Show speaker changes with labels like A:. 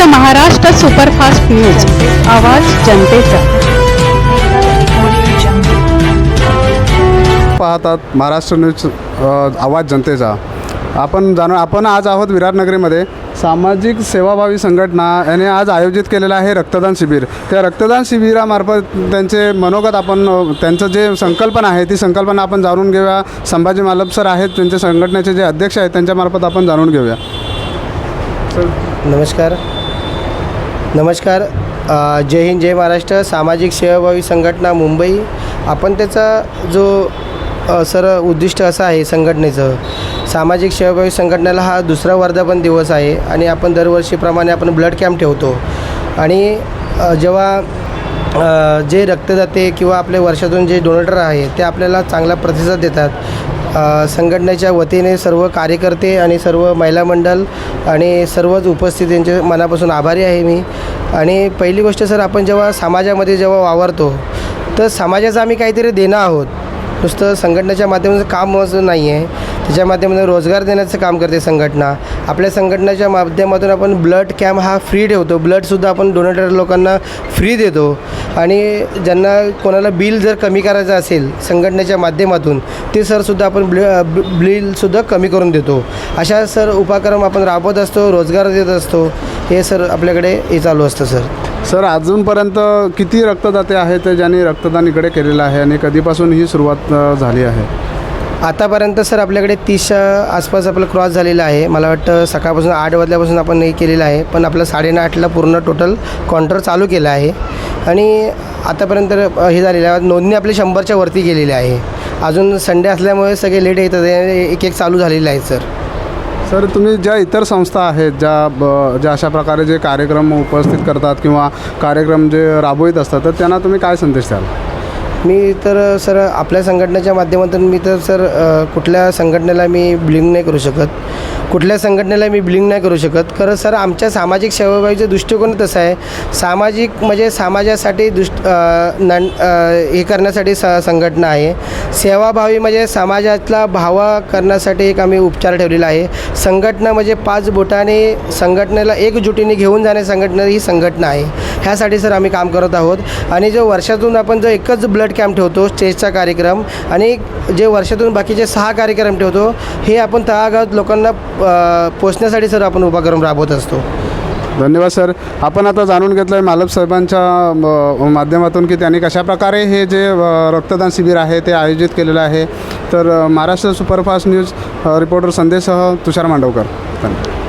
A: फक्त Maharashtra superfast news. आवाज जनतेचा.
B: पाहतात महाराष्ट्र न्यूज अ, आवाज जनतेचा. आपण जाणून आपण आज आहोत विराटनगरीमध्ये. सामाजिक सेवाभावी संघटना याने आज आयोजित केलेलं आहे रक्तदान शिबिर. त्या रक्तदान शिबिरामार्फत त्यांचे मनोगत आपण अ, त्यांचं जे संकल्पना आहे ती संकल्पना आपण जाणून घेऊया. संभाजी मालप सर आहेत त्यांचे संघटनेचे जे अध्यक्ष आहेत त्यांच्यामार्फत आपण जाणून घेऊया.
C: नमस्कार. नमस्कार जय हिंद जय महाराष्ट्र. सामाजिक सेवाभावी संघटना मुंबई. आपण त्याचा जो सर उद्दिष्ट असं आहे संघटनेचं सामाजिक सेवाभावी संघटनेला हा दुसरा वर्धापन दिवस आहे आणि आपण दरवर्षीप्रमाणे आपण ब्लड कॅम्प ठेवतो. आणि जेव्हा जे रक्तदाते किंवा आपले वर्षातून जे डोनेटर आहे ते आपल्याला चांगला प्रतिसाद देतात संघटनेच्या वतीने सर्व कार्यकर्ते आणि सर्व महिला मंडळ आणि सर्वच उपस्थित यांचे मनापासून आभारी आहे मी. आणि पहिली गोष्ट सर आपण जेव्हा समाजामध्ये जेव्हा वावरतो तर समाजाचं आम्ही काहीतरी देणं आहोत. नुसतं संघटनेच्या माध्यमातून काम नाही आहे त्याच्या माध्यमातून रोजगार देण्याचं काम करते संघटना आपल्या संघटनेच्या माध्यमातून आपण ब्लड कॅम्प हा फ्री ठेवतो. ब्लडसुद्धा आपण डोनेटर लोकांना फ्री देतो. आणि ज्यांना कोणाला बिल जर कमी करायचं असेल संघटनेच्या माध्यमातून ते सरसुद्धा आपण ब्ल बिलसुद्धा कमी करून देतो. अशा सर उपक्रम आपण राबवत असतो रोजगार देत असतो. हे सर आपल्याकडे हे चालू असतं सर
B: सर अजूनपर्यंत किती रक्तदाते आहेत ज्यांनी रक्तदान इकडे केलेलं आहे आणि कधीपासून ही सुरुवात झाली आहे?
C: आतापर्यंत सर आपल्याकडे तीसच्या आसपास आपलं क्रॉस झालेलं आहे. मला वाटतं सकाळपासून आठ वाजल्यापासून आपण हे केलेलं आहे. पण आपलं साडेनऊ आठला पूर्ण टोटल काउंटर चालू केलं आहे. आणि आतापर्यंत हे झालेलं आहे. नोंदणी आपली शंभरच्या वरती गेलेली आहे. अजून संडे असल्यामुळे सगळे लेट येतात एक एक चालू झालेलं आहे सर.
B: सर तुम्ही ज्या इतर संस्था आहेत ज्या ब ज्या अशा प्रकारे जे कार्यक्रम उपस्थित करतात किंवा कार्यक्रम जे राबवित असतात तर त्यांना तुम्ही काय संदेश द्याल?
C: मी तर सर आपल्या संघटनेच्या माध्यमातून मी तर सर कुठल्या संघटनेला मी बिलिंग नाही करू शकत. कुठल्या संघटनेला मी बिलिंग नाही करू शकत. खरं सर आमच्या सामाजिक सेवाभावीचं दृष्टिकोन तसं आहे. सामाजिक म्हणजे समाजासाठी दृष्ट अ, हे करण्यासाठी स संघटना आहे. सेवाभावी म्हणजे समाजातला भावा करण्यासाठी एक आम्ही उपचार ठेवलेला आहे. संघटना म्हणजे पाच बोटाने संघटनेला एकजुटीने घेऊन जाणे संघटना ही संघटना आहे. ह्यासाठी सर आम्ही काम करत आहोत. आणि जो वर्षातून आपण जो एकच ब्लड कॅम्प ठेवतो स्टेजचा कार्यक्रम आणि जे वर्षातून बाकीचे सहा कार्यक्रम ठेवतो हे आपण तळागावात लोकांना पोचण्यासाठी सर आपण उपक्रम राबवत असतो.
B: धन्यवाद सर. आपण आता जाणून घेतलं आहे मालप साहेबांच्या माध्यमातून की त्यांनी कशाप्रकारे हे जे रक्तदान शिबिर आहे ते आयोजित केलेलं आहे. तर महाराष्ट्र सुपरफास्ट न्यूज रिपोर्टर संदेशसह तुषार मांडवकर. धन्यवाद.